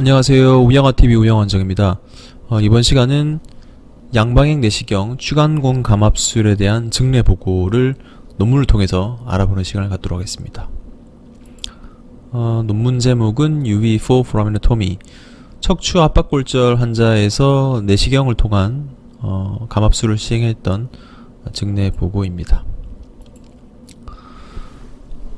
안녕하세요. 우영아TV 우영원정입니다. 어, 이번 시간은 양방향 내시경 추간공 감압술에 대한 증례 보고를 논문을 통해서 알아보는 시간을 갖도록 하겠습니다. 어, 논문 제목은 UV4 from Anatomy 척추 압박골절 환자에서 내시경을 통한 어, 감압술을 시행했던 증례 보고입니다.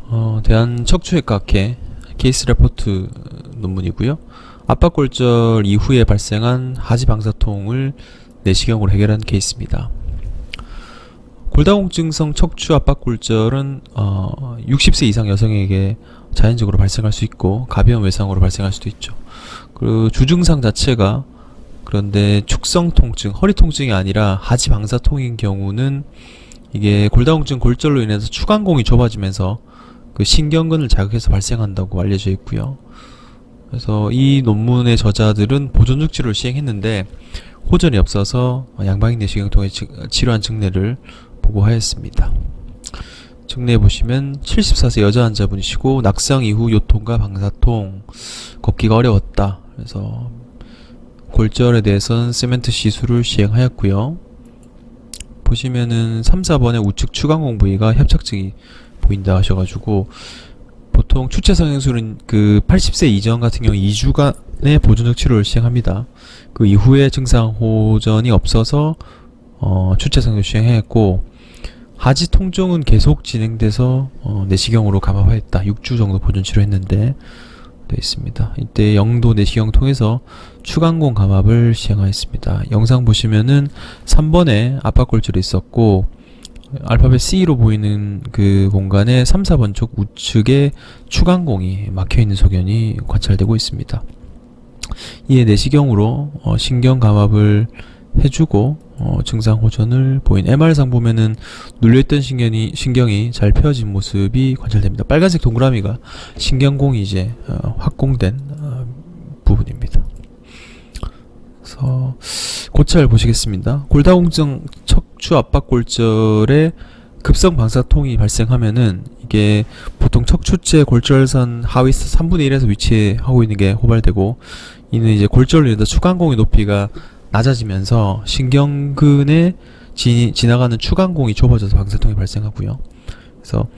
어, 대한 척추외과학회 케이스 레포트 논문이고요. 압박골절 이후에 발생한 하지 방사통을 내시경으로 해결한 케이스입니다. 골다공증성 척추 압박골절은 어, 60세 이상 여성에게 자연적으로 발생할 수 있고 가벼운 외상으로 발생할 수도 있죠. 그 주증상 자체가 그런데 축성 통증, 허리 통증이 아니라 하지 방사통인 경우는 이게 골다공증 골절로 인해서 추간공이 좁아지면서 그 신경근을 자극해서 발생한다고 알려져 있고요. 그래서 이 논문의 저자들은 보존적 치료를 시행했는데 호전이 없어서 양방향 내시경을 통해 치- 치료한 증례를 보고하였습니다. 증례 보시면 74세 여자 환자분이시고 낙상 이후 요통과 방사통, 걷기가 어려웠다. 그래서 골절에 대해서는 세멘트 시술을 시행하였고요. 보시면은 3, 4번의 우측 추간공 부위가 협착증이 보인다 하셔가지고 보통 추체 성형술은 그 80세 이전 같은 경우 2주간의 보존적 치료를 시행합니다. 그 이후에 증상 호전이 없어서 어, 추체 성형 시행했고 하지 통증은 계속 진행돼서 어, 내시경으로 감압했다. 6주 정도 보존 치료했는데 돼 있습니다. 이때 영도 내시경 통해서 추간공 감압을 시행하였습니다. 영상 보시면은 3번에 압박골절이 있었고 알파벳 C로 보이는 그 공간에 3, 4번 쪽 우측에 추간공이 막혀 있는 소견이 관찰되고 있습니다. 이에 내시경으로 어, 신경 감압을 해주고 어, 증상 호전을 보인 MR상 보면은 눌려있던 신경이 신경이 잘 펴진 모습이 관찰됩니다. 빨간색 동그라미가 신경공이 이제 어, 확공된 어, 부분입니다. 그래서 고찰 보시겠습니다. 골다공증 척추 압박골절에 급성 방사통이 발생하면은 이게 보통 척추째 골절선 하위 3분의 1에서 위치하고 있는 게 호발되고 이는 이제 골절로 인해서 추간공의 높이가 낮아지면서 신경근에 지, 지나가는 추간공이 좁아져서 방사통이 발생하고요. 그래서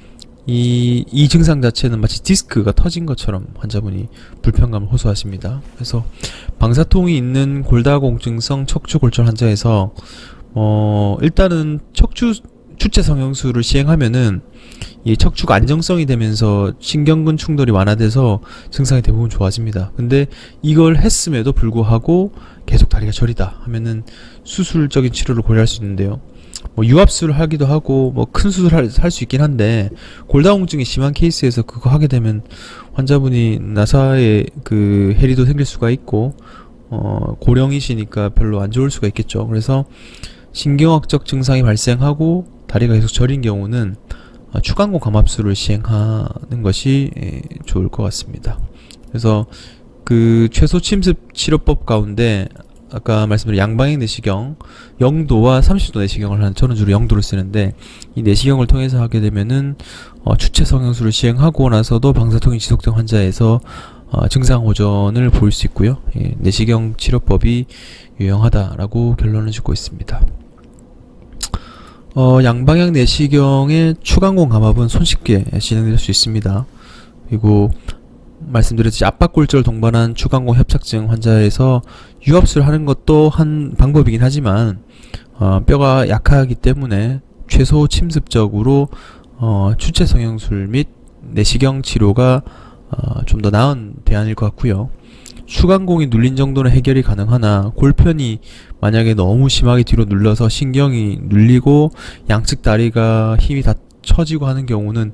이, 이 증상 자체는 마치 디스크가 터진 것처럼 환자분이 불편감을 호소하십니다. 그래서 방사통이 있는 골다공증성 척추 골절 환자에서 어 일단은 척추 추체 성형술을 시행하면은 이 척추가 안정성이 되면서 신경근 충돌이 완화돼서 증상이 대부분 좋아집니다. 근데 이걸 했음에도 불구하고 계속 다리가 저리다 하면은 수술적인 치료를 고려할 수 있는데요. 뭐 유압술을 하기도 하고 뭐 큰 수술을 할 수 있긴 한데 골다공증이 심한 케이스에서 그거 하게 되면 환자분이 나사에 그 해리도 생길 수가 있고 어 고령이시니까 별로 안 좋을 수가 있겠죠. 그래서 신경학적 증상이 발생하고 다리가 계속 저린 경우는 어, 추간공 감압술을 시행하는 것이 예, 좋을 것 같습니다. 그래서 그 최소 침습 치료법 가운데 아까 말씀드린 양방향 내시경 0도와 30도 내시경을 하는 저는 주로 0도를 쓰는데 이 내시경을 통해서 하게 되면은 어, 추체 성형술을 시행하고 나서도 방사통이 지속된 환자에서 어, 증상 호전을 볼 수 있고요. 예, 내시경 치료법이 유용하다라고 결론을 짓고 있습니다. 어, 양방향 내시경의 추간공 감압은 손쉽게 진행될 수 있습니다. 그리고 말씀드렸듯이 압박골절 동반한 추간공 협착증 환자에서 유압술 하는 것도 한 방법이긴 하지만 어, 뼈가 약하기 때문에 최소 침습적으로 어, 추체 성형술 및 내시경 치료가 어, 좀 더 나은 대안일 것 같고요. 추간공이 눌린 정도는 해결이 가능하나 골편이 만약에 너무 심하게 뒤로 눌러서 신경이 눌리고 양측 다리가 힘이 다 처지고 하는 경우는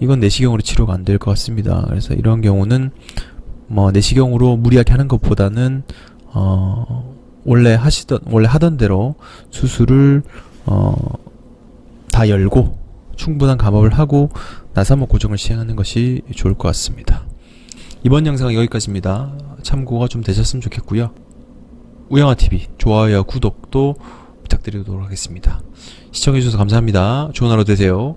이건 내시경으로 치료가 안 될 것 같습니다. 그래서 이런 경우는 뭐 내시경으로 무리하게 하는 것보다는 어 원래 하시던 원래 하던 대로 수술을 어다 열고 충분한 감압을 하고 나사목 고정을 시행하는 것이 좋을 것 같습니다. 이번 영상은 여기까지입니다. 참고가 좀 되셨으면 좋겠고요. 우영아 TV 좋아요와 구독도 부탁드리도록 하겠습니다. 시청해주셔서 감사합니다. 좋은 하루 되세요.